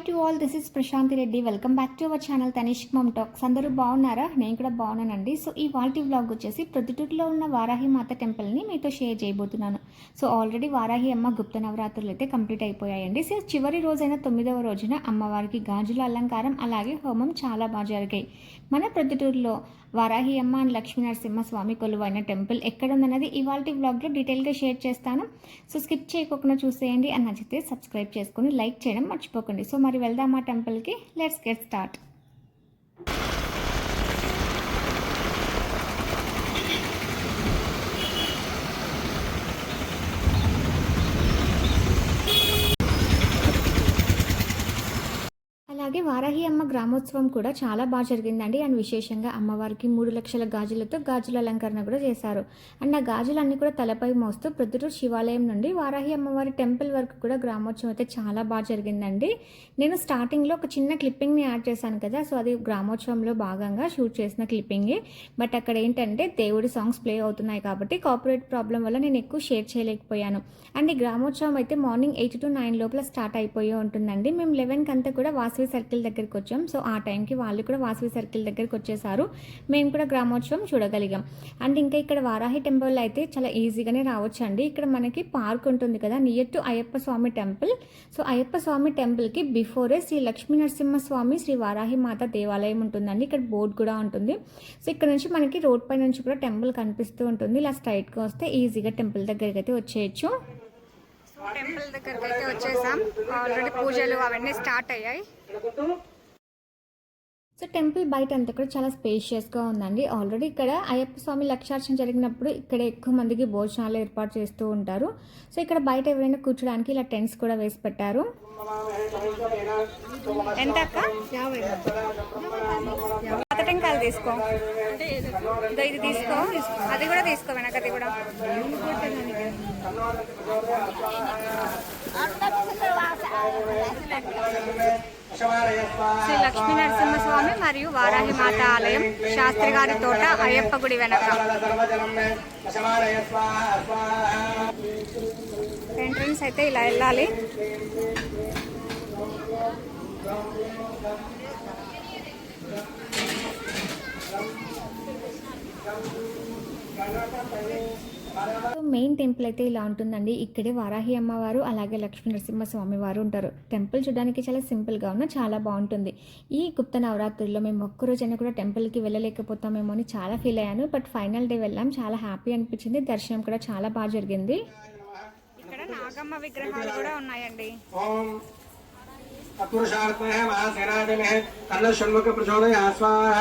Hi to all this is Prashanthi Reddy. Welcome back to our channel Tanishq mom talks. అందరూ బాగున్నారా? నేను కూడా బాగున్నానండి. సో ఈ వాల్టీ వ్లాగ్ వచ్చేసి ప్రొద్దుటూరులో ఉన్న వారాహి మాత టెంపుల్ని మీతో షేర్ చేయబోతున్నాను. సో ఆల్రెడీ వారాహి అమ్మ గుప్త నవరాత్రులు అయితే కంప్లీట్ అయిపోయాయండి. సో చివరి రోజైన తొమ్మిదవ రోజున అమ్మవారికి గాజుల అలంకారం అలాగే హోమం చాలా బాగా జరిగాయి. మన ప్రొద్దుటూరులో వారాహి అమ్మ అండ్ లక్ష్మీ నరసింహస్వామి కొలువైన టెంపుల్ ఎక్కడ ఉందన్నది ఇవాళ వ్లాగ్లో డీటెయిల్గా షేర్ చేస్తాను. సో స్కిప్ చేయకుండా చూసేయండి. అని నచ్చితే సబ్స్క్రైబ్ చేసుకొని లైక్ చేయడం మర్చిపోకండి. సో మరి వెళ్దాం ఆ టెంపుల్కి? Let's get start. అలాగే వారాహి అమ్మ గ్రామోత్సవం కూడా చాలా బాగా జరిగిందండి. అండ్ విశేషంగా అమ్మవారికి మూడు లక్షల గాజులతో గాజుల అలంకరణ కూడా చేశారు. అండ్ ఆ గాజులన్నీ కూడా తలపై మోస్తూ ప్రొద్దుటూరు శివాలయం నుండి వారాహి అమ్మవారి టెంపుల్ వరకు కూడా గ్రామోత్సవం అయితే చాలా బాగా జరిగిందండి. నేను స్టార్టింగ్లో ఒక చిన్న క్లిప్పింగ్ని యాడ్ చేశాను కదా సో అది గ్రామోత్సవంలో భాగంగా షూట్ చేసిన క్లిప్పింగే బట్ అక్కడ ఏంటంటే దేవుడి సాంగ్స్ ప్లే అవుతున్నాయి కాబట్టి కాపరేట్ ప్రాబ్లం వల్ల నేను ఎక్కువ షేర్ చేయలేకపోయాను. అండ్ ఈ గ్రామోత్సవం అయితే మార్నింగ్ ఎయిట్ టు నైన్ లోపల స్టార్ట్ అయిపోయి ఉంటుందండి. మేము లెవెన్కి అంతా కూడా వాసవి సర్కిల్ దగ్గరికి వచ్చాం. సో ఆ టైంకి వాళ్ళు కూడా వాసవి సర్కిల్ దగ్గరికి వచ్చేసారు. మేము కూడా గ్రామోత్సవం చూడగలిగాం. అండ్ ఇంకా ఇక్కడ వారాహి టెంపుల్ అయితే చాలా ఈజీగానే రావచ్చు అండి ఇక్కడ మనకి పార్క్ ఉంటుంది కదా near to Ayyappa Swamy temple. So Ayyappa Swamy టెంపుల్కి బిఫోరే శ్రీ లక్ష్మీ నరసింహ స్వామి శ్రీ వారాహి మాత దేవాలయం ఉంటుందండి. ఇక్కడ బోర్డు కూడా ఉంటుంది. సో ఇక్కడ నుంచి మనకి రోడ్ పై నుంచి కూడా టెంపుల్ కనిపిస్తూ ఉంటుంది. ఇలా స్ట్రైట్గా వస్తే ఈజీగా టెంపుల్ దగ్గరికి అయితే వచ్చేయచ్చు. టెంపుల్ దగ్గరికి అయితే వచ్చేసాం. ఆల్రెడీ పూజలు అవన్నీ స్టార్ట్ అయ్యాయి. సో టెంపుల్ బయట అంతా కూడా చాలా స్పేషియస్గా ఉందండి. ఆల్రెడీ ఇక్కడ అయ్యప్ప స్వామి లక్షార్చన జరిగినప్పుడు ఇక్కడ ఎక్కువ మందికి భోజనాలు ఏర్పాటు చేస్తూ ఉంటారు. సో ఇక్కడ బయట ఎవరైనా కూర్చోడానికి ఇలా టెంట్స్ కూడా వేసి పెట్టారు. ఎంత అక్క? పాత టెంకాయలు తీసుకో. ఇది తీసుకో. అది కూడా తీసుకో వెనకది కూడా. శ్రీ లక్ష్మీ నరసింహస్వామి మరియు వారాహి మాత ఆలయం శాస్త్రి గారి తోట అయ్యప్ప గుడి వెనక. ఎంట్రన్స్ అయితే ఇలా వెళ్ళాలి. మెయిన్ టెంపుల్ అయితే ఇలా ఉంటుందండి. ఇక్కడే వారాహి అమ్మవారు అలాగే లక్ష్మీ నరసింహ స్వామి వారు ఉంటారు. టెంపుల్ చూడడానికి చాలా సింపుల్గా ఉన్న చాలా బాగుంటుంది. ఈ గుప్త నవరాత్రుల్లో మేము ఒక్కరోజైనా కూడా టెంపుల్కి వెళ్ళలేకపోతామేమో అని చాలా ఫీల్ అయ్యాను. బట్ ఫైనల్ డే వెళ్ళాం. చాలా హ్యాపీ అనిపించింది. దర్శనం కూడా చాలా బాగా జరిగింది. ఇక్కడ నాగమ్మ విగ్రహాలు కూడా ఉన్నాయండి. ఓం అపురుషార్థమే మహాసేనాధిమే కన్న షణ్ముఖ ప్రచోదయ స్వాహ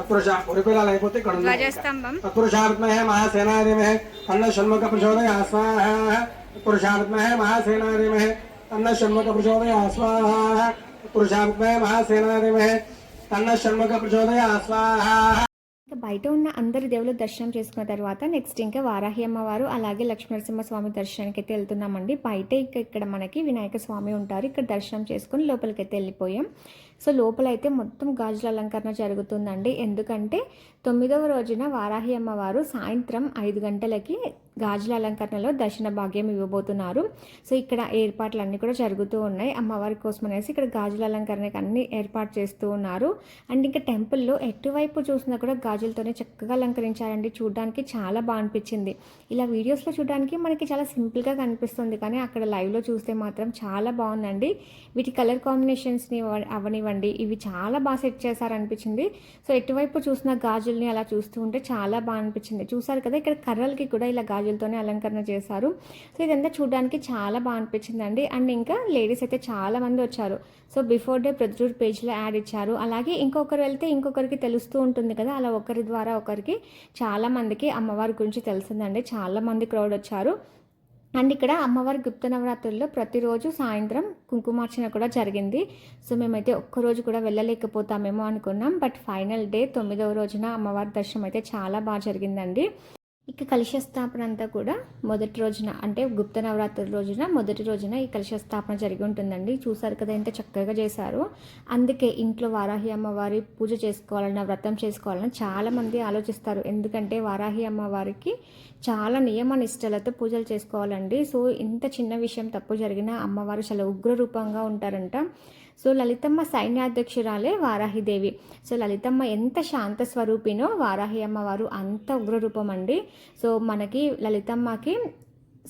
అపురుష ఉరిపిలాలు అయిపోతే ఇక్కడ ఉంది ధ్వజస్తంభం అపురుషార్థమే మహాసేనాధిమే కన్న షణ్ముఖ ప్రచోదయ స్వాహ పురుషార్థమే మహాసేనాధిమే కన్న షణ్ముఖ ప్రచోదయ స్వాహ పురుషార్థమే మహాసేనాధిమే కన్న షణ్ముఖ ప్రచోదయ స్వాహ ఇంకా బయట ఉన్న అందరి దేవుళ్ళు దర్శనం చేసుకున్న తర్వాత నెక్స్ట్ ఇంకా వారాహి అమ్మవారు అలాగే లక్ష్మీనరసింహ స్వామి దర్శనానికి అయితే వెళ్తున్నామండి. బయట ఇంకా ఇక్కడ మనకి వినాయక స్వామి ఉంటారు. ఇక్కడ దర్శనం చేసుకుని లోపలికి అయితే వెళ్ళిపోయాం. సో లోపల అయితే మొత్తం గాజుల అలంకరణ జరుగుతుందండి. ఎందుకంటే తొమ్మిదవ రోజున వారాహి అమ్మవారు సాయంత్రం ఐదు గంటలకి గాజుల అలంకరణలో దర్శన భాగ్యం ఇవ్వబోతున్నారు. సో ఇక్కడ ఏర్పాట్లు అన్నీ కూడా జరుగుతూ ఉన్నాయి. అమ్మవారి కోసం అనేసి ఇక్కడ గాజుల అలంకరణకి అన్ని ఏర్పాటు చేస్తూ ఉన్నారు. అండ్ ఇంకా టెంపుల్లో ఎటువైపు చూసినా కూడా గాజులతోనే చక్కగా అలంకరించారండి. చూడడానికి చాలా బాగా అనిపించింది. ఇలా వీడియోస్లో చూడడానికి మనకి చాలా సింపుల్గా కనిపిస్తుంది. కానీ అక్కడ లైవ్లో చూస్తే మాత్రం చాలా బాగుందండి. వీటి కలర్ కాంబినేషన్స్ని అవనివ్వండి. ఇవి చాలా బాగా సెట్ చేశారనిపించింది. సో ఎటువైపు చూసిన గాజుల్ని అలా చూస్తూ ఉంటే చాలా బాగా అనిపించింది. చూసారు కదా ఇక్కడ కర్రలకి కూడా ఇలా గాజు గాజులతోనే అలంకరణ చేశారు. సో ఇదంతా చూడడానికి చాలా బాగా అనిపించిందండి. అండ్ ఇంకా లేడీస్ అయితే చాలా మంది వచ్చారు. సో బిఫోర్ డే ప్రొద్దుటూరు పేజ్లో యాడ్ ఇచ్చారు. అలాగే ఇంకొకరు వెళ్తే ఇంకొకరికి తెలుస్తూ ఉంటుంది కదా అలా ఒకరి ద్వారా ఒకరికి చాలా మందికి అమ్మవారి గురించి తెలిసిందండి. చాలా మంది క్రౌడ్ వచ్చారు. అండ్ ఇక్కడ అమ్మవారి గుప్త నవరాత్రుల్లో ప్రతిరోజు సాయంత్రం కుంకుమార్చన కూడా జరిగింది. సో మేమైతే ఒక్కరోజు కూడా వెళ్ళలేకపోతామేమో అనుకున్నాం. బట్ ఫైనల్ డే తొమ్మిదవ రోజున అమ్మవారి దర్శనం అయితే చాలా బాగా జరిగిందండి. ఇక కలుష స్థాపన అంతా కూడా మొదటి రోజున అంటే గుప్త నవరాత్రి రోజున మొదటి రోజున ఈ కలుష స్థాపన జరిగి ఉంటుందండి. చూసారు కదా ఎంత చక్కగా చేశారు. అందుకే ఇంట్లో వారాహి అమ్మవారి పూజ చేసుకోవాలన్న వ్రతం చేసుకోవాలని చాలామంది ఆలోచిస్తారు. ఎందుకంటే వారాహి అమ్మవారికి చాలా నియమ నిష్టలతో పూజలు చేసుకోవాలండి. సో ఇంత చిన్న విషయం తప్పు జరిగినా అమ్మవారు చాలా ఉగ్ర రూపంగా ఉంటారంట. సో లలితమ్మ సైన్యాధ్యక్షురాలే వారాహిదేవి. సో లలితమ్మ ఎంత శాంత స్వరూపినో వారాహి అమ్మవారు అంత ఉగ్రరూపం అండి. సో మనకి లలితమ్మకి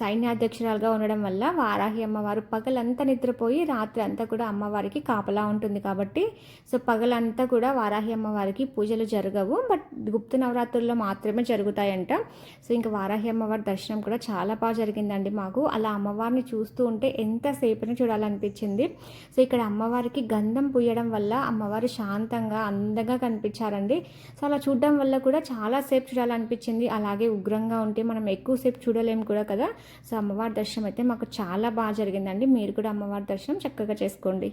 సైన్యాధ్యక్షురాలుగా ఉండడం వల్ల వారాహి అమ్మవారు పగలంతా నిద్రపోయి రాత్రి అంతా కూడా అమ్మవారికి కాపలా ఉంటుంది కాబట్టి సో పగలంతా కూడా వారాహి అమ్మవారికి పూజలు జరగవు. బట్ గుప్త నవరాత్రుల్లో మాత్రమే జరుగుతాయంట. సో ఇంకా వారాహి అమ్మవారి దర్శనం కూడా చాలా బాగా జరిగిందండి మాకు. అలా అమ్మవారిని చూస్తూ ఉంటే ఎంతసేపునే చూడాలనిపించింది. సో ఇక్కడ అమ్మవారికి గంధం పూయడం వల్ల అమ్మవారు శాంతంగా అందంగా కనిపించారండి. సో అలా చూడడం వల్ల కూడా చాలాసేపు చూడాలనిపించింది. అలాగే ఉగ్రంగా ఉంటే మనం ఎక్కువసేపు చూడలేము కూడా కదా. సో అమ్మవారి దర్శనం అయితే మాకు చాలా బాగా జరిగిందండి. మీరు కూడా అమ్మవారి దర్శనం చక్కగా చేసుకోండి.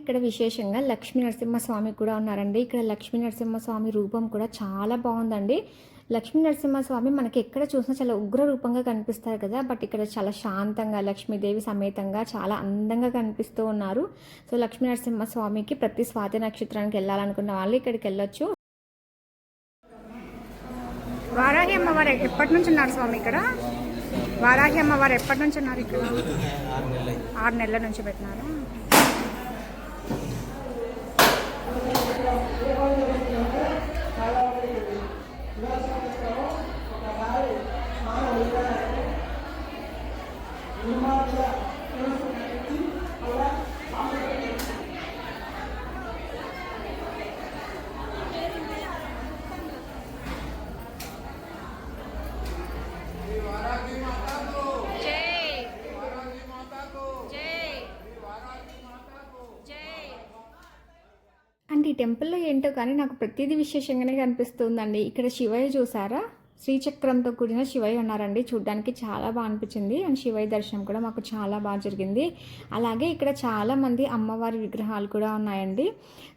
ఇక్కడ విశేషంగా లక్ష్మీ నరసింహస్వామి కూడా ఉన్నారండి. ఇక్కడ లక్ష్మీ నరసింహస్వామి రూపం కూడా చాలా బాగుందండి. లక్ష్మీ నరసింహస్వామి మనకి ఎక్కడ చూసినా చాలా ఉగ్ర రూపంగా కనిపిస్తారు కదా. బట్ ఇక్కడ చాలా శాంతంగా లక్ష్మీదేవి సమేతంగా చాలా అందంగా కనిపిస్తూ ఉన్నారు. సో లక్ష్మీ నరసింహస్వామికి ప్రతి స్వాతి నక్షత్రానికి వెళ్ళాలనుకున్న వాళ్ళు ఇక్కడికి వెళ్ళొచ్చు. వారాహి అమ్మవారు ఎప్పటి నుంచి ఉన్నారు స్వామి ఇక్కడ? వారాహి అమ్మవారు ఎప్పటి నుంచి ఉన్నారు ఇక్కడ? ఆరు నెలల నుంచి పెట్టినారు? ఏంటో కానీ నాకు ప్రతిదీ విశేషంగానే కనిపిస్తుందండి. ఇక్కడ శివయ్య చూసారా? శ్రీచక్రంతో కూడిన శివయ్య ఉన్నారండి. చూడ్డానికి చాలా బాగా అనిపించింది. అండ్ శివయ్య దర్శనం కూడా మాకు చాలా బాగా జరిగింది. అలాగే ఇక్కడ చాలామంది అమ్మవారి విగ్రహాలు కూడా ఉన్నాయండి.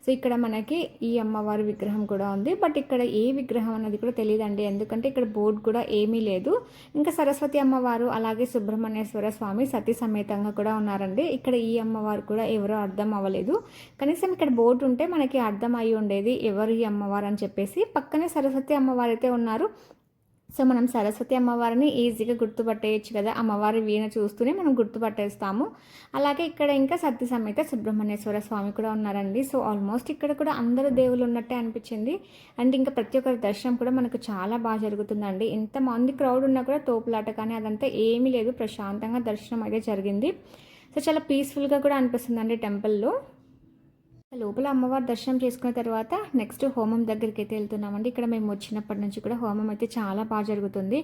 సో ఇక్కడ మనకి ఈ అమ్మవారి విగ్రహం కూడా ఉంది. బట్ ఇక్కడ ఏ విగ్రహం అన్నది కూడా తెలియదండి. ఎందుకంటే ఇక్కడ బోర్డు కూడా ఏమీ లేదు. ఇంకా సరస్వతి అమ్మవారు అలాగే సుబ్రహ్మణ్యేశ్వర స్వామి సతీ సమేతంగా కూడా ఉన్నారండి. ఇక్కడ ఈ అమ్మవారు కూడా ఎవరో అర్థం అవ్వలేదు. కనీసం ఇక్కడ బోర్డు ఉంటే మనకి అర్థం అయి ఉండేది ఎవరు ఈ అమ్మవారు అని చెప్పేసి. పక్కనే సరస్వతి అమ్మవారు అయితే ఉన్నారు. సో మనం సరస్వతి అమ్మవారిని ఈజీగా గుర్తుపట్టేయచ్చు కదా. అమ్మవారి వీణ చూస్తూనే మనం గుర్తుపట్టేస్తాము. అలాగే ఇక్కడ ఇంకా సత్య సమేత సుబ్రహ్మణ్యేశ్వర స్వామి కూడా ఉన్నారండి. సో ఆల్మోస్ట్ ఇక్కడ కూడా అందరూ దేవుళ్ళు ఉన్నట్టే అనిపించింది. అండ్ ఇంకా ప్రతి ఒక్కరి దర్శనం కూడా మనకు చాలా బాగా జరుగుతుందండి. ఎంతమంది క్రౌడ్ ఉన్నా కూడా తోపులాట కానీ అదంతా ఏమీ లేదు. ప్రశాంతంగా దర్శనం అయితే జరిగింది. సో చాలా పీస్ఫుల్గా కూడా అనిపిస్తుందండి టెంపుల్లో లోపల అమ్మవారి దర్శనం చేసుకున్న తర్వాత నెక్స్ట్ హోమం దగ్గరికి అయితే వెళ్తున్నామండి. ఇక్కడ మేము వచ్చినప్పటి నుంచి కూడా హోమం అయితే చాలా బాగా జరుగుతుంది.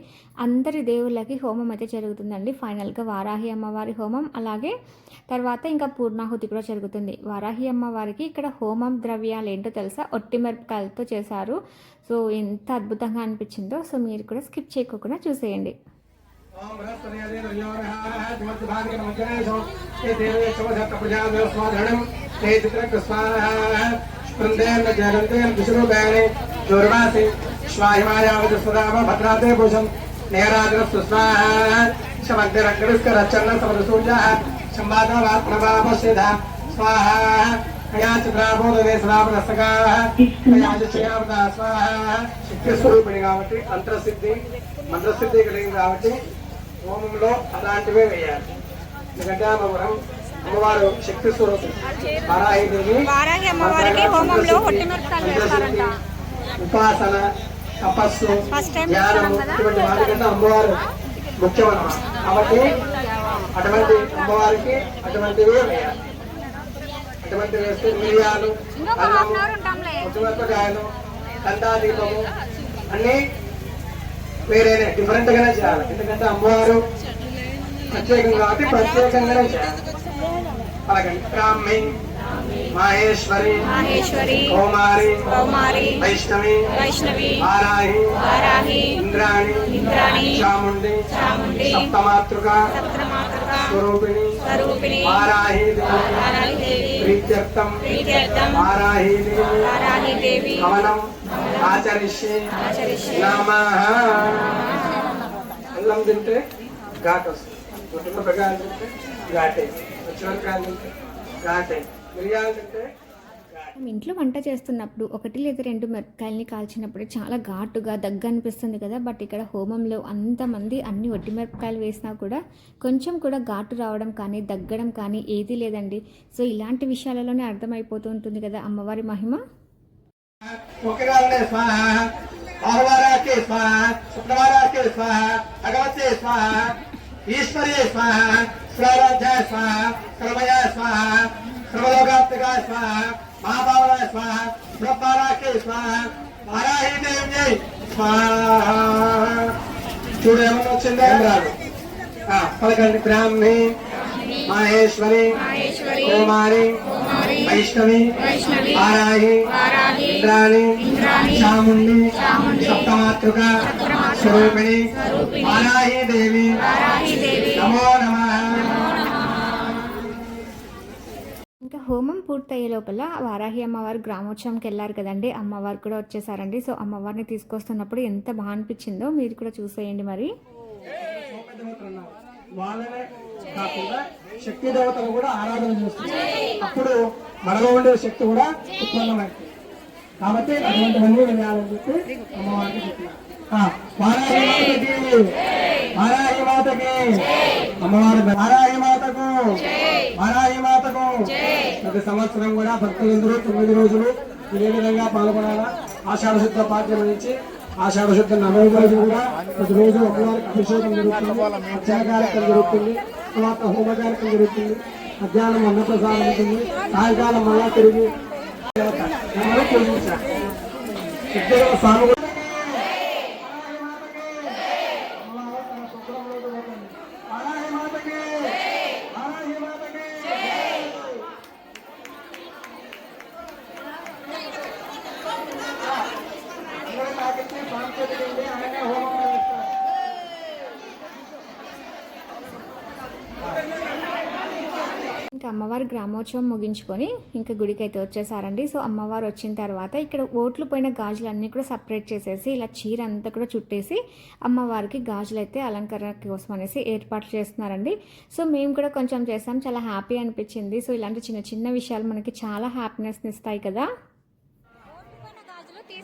అందరి దేవుళ్ళకి హోమం అయితే జరుగుతుందండి. ఫైనల్గా వారాహి అమ్మవారి హోమం అలాగే తర్వాత ఇంకా పూర్ణాహుతి కూడా జరుగుతుంది. వారాహి అమ్మవారికి ఇక్కడ హోమం ద్రవ్యాలు ఏంటో తెలుసా? ఒట్టి మిరపకాయలతో చేశారు. సో ఎంత అద్భుతంగా అనిపించిందో. సో మీరు కూడా స్కిప్ చేయకుండా చూసేయండి. ఓం బృహస్పతి జ్యోతిర్భాగం మంజనేశం ఏ దేవే సమసప్త ప్రజాదేవస్వాధరణం ఏ చిత్రకస్వాహ స్పృందేన జగంతేన విష్ణుపేణే దుర్వాసి స్వాహిమాయావతి సదామ భద్రాతే భూషం నేరాజన సుస్వాహ శమగ్రగ్రస్కరచన్న సమరసూర్య సంవాదవాత్మవాపశ్యధ స్వాహ కయా చిత్రాబోధనే సదాపనస్తగా కయా చయావత స్వాహ శక్తి స్వరూపిణి కాబట్టి మంత్రసిద్ధి మంత్రసిద్ధి కలిగింది కాబట్టి హోమంలో అలాంటివే వేయాలి ఎందుకంటే మనం అమ్మవారు శక్తి స్వరూపం. వారాహి అమ్మవారికి హోమంలో ఒట్టి మిరపకాయలు వేస్తారంట ఉపాసన తపస్సు కదా? ఇటువంటి వాటికంటే అమ్మవారు ముఖ్యమన్నమాట. కాబట్టి అటువంటి అమ్మవారికి అటువంటివి వేయాలి. అటువంటి వేస్తే మిరియాలు ముట్టుమిరపకాయలు కందాదీపము అన్నీ వేరేనే డిఫరెంట్ గానే చేయాలి. ఎందుకంటే అమ్మవారు ప్రత్యేకం కాబట్టి ప్రత్యేకంగానే చేయాలి. బ్రాహ్మి మాహేశ్వరి మహేశ్వరి కౌమారి కౌమారి వైష్ణవి వైష్ణవి వారాహి వారాహి ఇంద్రాణి ఇంద్రాణి చాముండి చాముండి సప్తమాతృక సత్రమాతృక స్వరూపిణి స్వరూపిణి వారాహి వారాహి దేవి ప్రీత్యర్థం ప్రీత్యర్థం వారాహి వారాహి దేవి హవనం ఆచరిష్యే ఆచరిష్యే. నమః. అల్లం తింటే ఘాట్ వస్తుంది. కుటుంబ ప్రకారం తింటే ఘాటే. ఘాటే. మనం ఇంట్లో వంట చేస్తున్నప్పుడు ఒకటి లేదా రెండు మిరపకాయలని కాల్చినప్పుడు చాలా ఘాటుగా దగ్గ అనిపిస్తుంది కదా. బట్ ఇక్కడ హోమంలో అంతమంది అన్ని ఒట్టి మిరపకాయలు వేసినా కూడా కొంచెం కూడా ఘాటు రావడం కానీ దగ్గడం కానీ ఏదీ లేదండి. సో ఇలాంటి విషయాలలోనే అర్థమైపోతూ ఉంటుంది కదా అమ్మవారి మహిమ. స్వాహ బాహువారాకే స్వాహ శుక్రవారాకే స్వాహ భగవతే స్వాహ ఈశ్వర్యే స్వాహ స్వరాధ్యాయ స్వాహ క్రమయాయ స్వాహ. చూడు ఏమన్నా వచ్చిందా? ఏం రాదు పలకండి బ్రాహ్మి మహేశ్వరి కుమారి వైష్ణవి వారాహి ఇంద్రాణి చాముండి సప్తమాతృక స్వరూపిణి వారాహి దేవి. నమో నమ హోమం పూర్తయ్యే లోపల వారాహి అమ్మవారు గ్రామోత్సవంకి వెళ్ళారు కదండి. అమ్మవారు కూడా వచ్చేసారండి. సో అమ్మవారిని తీసుకొస్తున్నప్పుడు ఎంత బాగా అనిపించిందో మీరు కూడా చూసేయండి మరి. వాళ్ళనే కాకుండా శక్తి దేవతలు కూడా ఆరాధన చేస్తారు అప్పుడు మనలో ఉండే శక్తి కూడా ఉత్పన్నమైంది కాబట్టి అటువంటివన్నీ వినాలని చెప్పి అమ్మవారికి చెప్పినారు. వారాహి మాతకి. వారాహి మాతకి. అమ్మవారి వారాహి మాతకు. వారాహి మాతకు. ప్రతి సంవత్సరం కూడా భక్తులందరూ తొమ్మిది రోజులు ఇదే విధంగా పాల్గొనాలా? ఆషాఢ శుద్ధ పాఠ్యం నుంచి ఆషాఢ శుద్ధ నలభై రోజులు కూడా ప్రతిరోజు అమ్మవారికి అభిషేకం జరుగుతుంది. అర్చన కార్యక్రమం జరుగుతుంది. తర్వాత హోమ కార్యక్రమం జరుగుతుంది. మధ్యాహ్నం అన్నప్రసాదం ఉంటుంది. సాయంకాలం మళ్ళా తిరిగి. పూజించారు స్వామి కూడా వారాహి మాతకి వారాహి మాతకి అందరూ తాకిచ్చి స్వామి చేతికి ఆయనే హోమం చేస్తారు ఇంకా అమ్మవారు గ్రామోత్సవం ముగించుకొని ఇంకా గుడికి అయితే వచ్చేసారండి. సో అమ్మవారు వచ్చిన తర్వాత ఇక్కడ ఓట్లు పోయిన గాజులు అన్నీ కూడా సపరేట్ చేసేసి ఇలా చీర అంతా కూడా చుట్టేసి అమ్మవారికి గాజులు అయితే అలంకరణ కోసం అనేసి ఏర్పాట్లు చేస్తున్నారండి. సో మేము కూడా కొంచెం చేస్తాం చాలా హ్యాపీ అనిపించింది. సో ఇలాంటి చిన్న చిన్న విషయాలు మనకి చాలా హ్యాపీనెస్ని ఇస్తాయి కదా.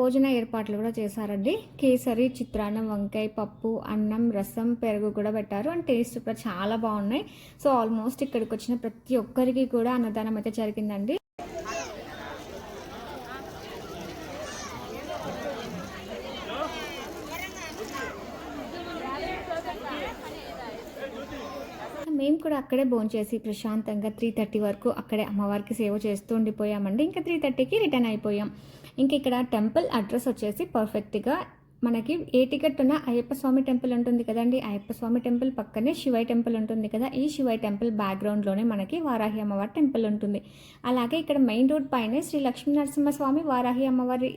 భోజన ఏర్పాట్లు కూడా చేశారండి. కేసరి చిత్రాన్నం వంకాయ పప్పు అన్నం రసం పెరుగు కూడా పెట్టారు. అండ్ టేస్ట్ కూడా చాలా బాగున్నాయి. సో ఆల్మోస్ట్ ఇక్కడికి వచ్చిన ప్రతి ఒక్కరికి కూడా అన్నదానం అయితే జరిగిందండి. మేము కూడా అక్కడే భోంచేసి ప్రశాంతంగా త్రీ థర్టీ వరకు అక్కడే అమ్మవారికి సేవ చేస్తూ ఉండిపోయామండి. ఇంకా త్రీ థర్టీకి రిటర్న్ అయిపోయాం. ఇంక ఇక్కడ టెంపుల్ అడ్రస్ వచ్చేసి పర్ఫెక్ట్గా మనకి ఏ టికెట్ అయ్యప్ప స్వామి టెంపుల్ ఉంటుంది కదండి. అయ్యప్ప స్వామి టెంపుల్ పక్కనే శివయ్య టెంపుల్ ఉంటుంది కదా. ఈ శివయ్య టెంపుల్ బ్యాక్గ్రౌండ్లోనే మనకి వారాహి అమ్మవారి టెంపుల్ ఉంటుంది. అలాగే ఇక్కడ మెయిన్ రోడ్ పైనే శ్రీ లక్ష్మీ నరసింహస్వామి వారాహి అమ్మవారి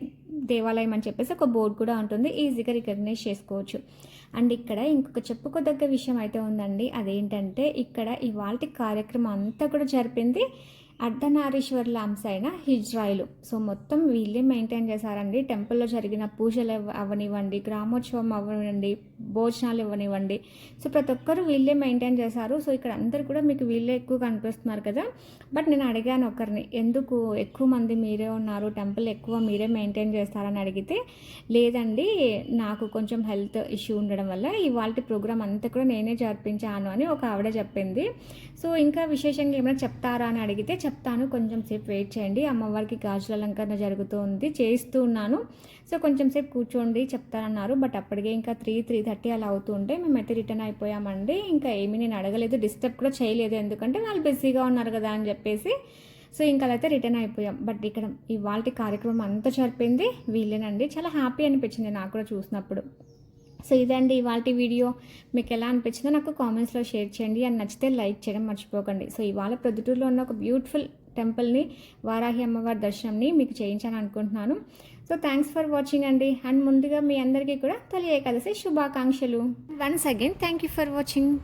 దేవాలయం అని చెప్పేసి ఒక బోర్డు కూడా ఉంటుంది. ఈజీగా రికగ్నైజ్ చేసుకోవచ్చు. అండ్ ఇక్కడ ఇంకొక చెప్పుకోదగ్గ విషయం అయితే ఉందండి. అదేంటంటే ఇక్కడ ఇవాళ కార్యక్రమం అంతా కూడా జరిపింది అర్ధనారీశ్వరుల అంశ అయిన హిజ్రాయిలు. సో మొత్తం వీళ్ళే మెయింటైన్ చేశారండి. టెంపుల్లో జరిగిన పూజలు అవ్వనివ్వండి గ్రామోత్సవం అవ్వనివ్వండి భోజనాలు ఇవ్వనివ్వండి. సో ప్రతి ఒక్కరు వీళ్ళే మెయింటైన్ చేశారు. సో ఇక్కడ అందరు కూడా మీకు వీళ్ళే ఎక్కువ కనిపిస్తున్నారు కదా. బట్ నేను అడిగాను ఒకరిని ఎందుకు ఎక్కువ మంది మీరే ఉన్నారు? టెంపుల్ ఎక్కువ మీరే మెయింటైన్ చేస్తారని అడిగితే లేదండి నాకు కొంచెం హెల్త్ ఇష్యూ ఉండడం వల్ల ఇవాళ ప్రోగ్రామ్ అంతా కూడా నేనే జరిపించాను అని ఒక ఆవిడ చెప్పింది. సో ఇంకా విశేషంగా ఏమైనా చెప్తారా అని అడిగితే చెప్తాను. కొంచెం సేపు వెయిట్ చేయండి. అమ్మవారికి గాజుల అలంకరణ జరుగుతూ ఉంది. చేస్తూ ఉన్నాను. సో కొంచెం సేపు కూర్చోండి చెప్తానన్నారు. బట్ అప్పటికే ఇంకా త్రీ త్రీ థర్టీ అలా అవుతుంటే మేము మేమైతే రిటర్న్ అయిపోయామండి. ఇంకా ఏమీ నేను అడగలేదు. డిస్టర్బ్ కూడా చేయలేదు. ఎందుకంటే వాళ్ళు బిజీగా ఉన్నారు కదా అని చెప్పేసి. సో ఇంకా అయితే రిటర్న్ అయిపోయాం. బట్ ఇక్కడ ఇవాళ కార్యక్రమం అంతా జరిపింది వీళ్ళేనండి. చాలా హ్యాపీ అనిపించింది నాకు కూడా చూసినప్పుడు. సో ఇదండి ఇవాళ వీడియో. మీకు ఎలా అనిపించిందో నాకు కామెంట్స్లో షేర్ చేయండి. అని నచ్చితే లైక్ చేయడం మర్చిపోకండి. సో ఇవాళ ప్రొద్దుటూరులో ఉన్న ఒక బ్యూటిఫుల్ టెంపుల్ని వారాహి అమ్మవారి దర్శనంని మీకు చేయించాలని అనుకుంటున్నాను సో థ్యాంక్స్ ఫర్ వాచింగ్ అండి. అండ్ ముందుగా మీ అందరికీ కూడా తొలి ఏకాదశి శుభాకాంక్షలు. Once again thank you for watching.